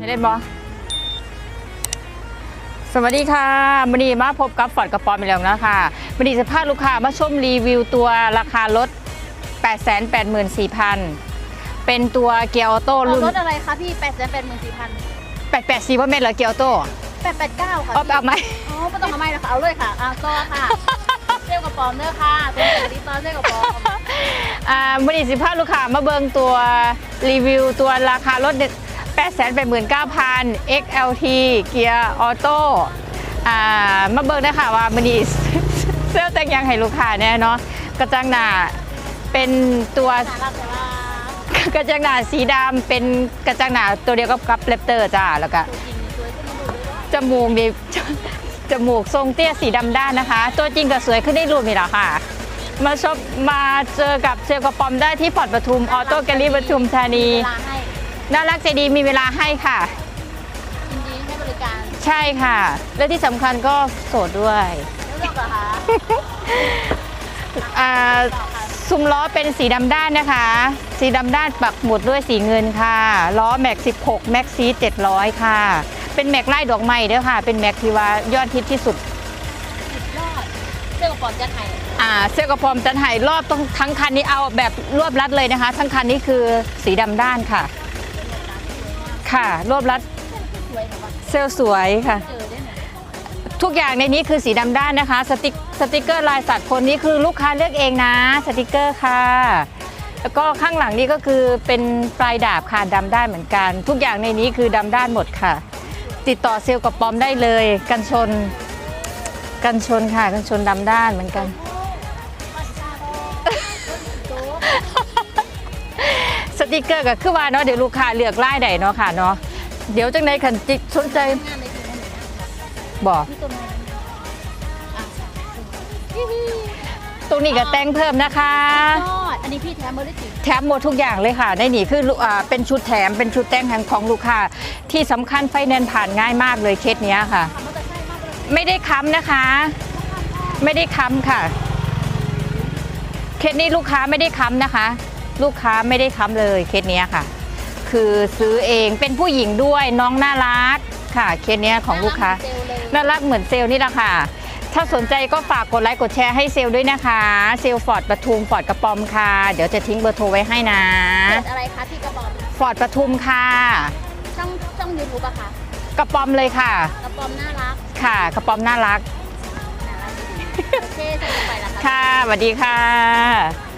ได้เล่นบอสวัสดีค่ะมันนี้มาพบกับฟอร์ดกระป๋อมอีกแล้วนะคะมันนี้จะพาลูกค้ามาชมรีวิวตัวราคารถ 884,000 เป็นตัวเกียร์ออโต้เอารุ่นรถอะไรคะพี่8 8 4 0 0 884ว่าเม็ดเหรอเกียร์ออโต้889 ค่ะเอาไปเอาไหมอ๋อไม่ต้องเอาไม่นะคะเอาเลยค่ะเอาต่อค่ะเซลลกับปอมเด้อค่ะเป็นสวัสดีตอนเซลลกับปอมอ่ามันนี้สิพาลูกค้ามาเบิงตัวรีวิวตัวราคารถ 8 8 9 0 0 XLT เกียร์ออโต้มาเบิงนะคะว่ามันนี้เสื้อแต่งยังให้ลูกค้าเนี่ยเนาะกระจังหน้าเป็นตัวกระจังหน้าสีดำเป็นกระจังหน้าตัวเดียวกับกับเลปเตอร์จ้าแล้วก็จริงนี่สวยขึ้นมาดูเลยว่าจมูกดิจมูกทรงเตี้ยสีดำด้านนะคะ ตัวจริงก็สวยขึ้นได้รูปนี่แหละค่ะ มาชมมาเจอกับเซลกระปอมได้ที่พอร์ตปทุมออโต้แกลลี่ปทุมธานีาใน่ารักใจดีมีเวลาให้ค่ะ ยินดีให้บริการใช่ค่ะ และที่สำคัญก็โสดด้วย แล้วเลือกเหรอคะอ่าซุ้มล้อเป็นสีดำด้านนะคะ สีดำด้านปักหมุดด้วยสีเงินค่ะ ล้อแม็ก 16 แม็กซี700 ค่ะ เป็นแม็กไล่ดอกไม้เด้อค่ะ เป็นแม็กที่ว่ายอดฮิตที่สุด สุดยอดเซลลกับปอมจะไทยอ่าเสื้อกระพรอมจันไห่รอบต้องทั้งคันนี้เอาแบบรวบรัดเลยนะคะ ทั้งคันนี้คือสีดำด้านค่ะ ค่ะ รวบรัดเซลลสวยค่ะ ทุกอย่างในนี้คือสีดำด้านนะคะ สติกสติกเกอร์ลายสัตว์คนนี้คือลูกค้าเลือกเองนะ สติกเกอร์ค่ะ แล้วก็ข้างหลังนี้ก็คือเป็นปลายดาบค่ะดำด้านเหมือนกัน ทุกอย่างในนี้คือดำด้านหมดค่ะ ติดต่อเซลล์กับปอมได้เลย กันชน กันชนค่ะ กันชนดำด้านเหมือนกัน ติกเกอร์ก็คือว่าเนาะเดี๋ยวลูกค้าเลือกไล่ใดเนาะค่ะเนาะเดี๋ยวจังในขันจิตสนใจงานในคืนนี้บอกที่ต้นไม้อะตรงนี้ก็แต่งเพิ่มนะคะยอดอันนี้พี่แถมเบอร์ได้จริงแถมหมดทุกอย่างเลยค่ะในนี่คือลูกอ่าเป็นชุดแถมเป็นชุดแต่งของลูกค้าที่สำคัญไฟแนนซ์ผ่านง่ายมากเลยเคสเนี้ยค่ะทำมอเตอร์ไซค์มากเลยไม่ได้ค้ำนะคะ ไม่ได้ค้ำค่ะ เคสนี้ลูกค้าไม่ได้ค้ำนะคะ ลูกค้าไม่ได้ค้ำเลยเคสเนี้ยค่ะ คือซื้อเองเป็นผู้หญิงด้วยน้องน่ารักค่ะเคสเนี้ยของลูกค้าเซลล์เลยน่ารักเหมือนเซลล์นี่แหละค่ะ ถ้าสนใจก็ฝากกดไลค์กดแชร์ให้เซลล์ด้วยนะคะ เซลล์ฟอร์ดปทุมฟอร์ดกระปอมค่ะ เดี๋ยวจะทิ้งเบอร์โทรไว้ให้นะเพจอะไรคะที่กระบอกฟอร์ดปทุมค่ะ ช่องช่องยูทูบอะคะกระปอมเลยค่ะ กระปอมน่ารักค่ะ กระปอมน่ารัก น่ารักดีโอเคจะไปแล้วค่ะ ค่ะสวัสดีค่ะ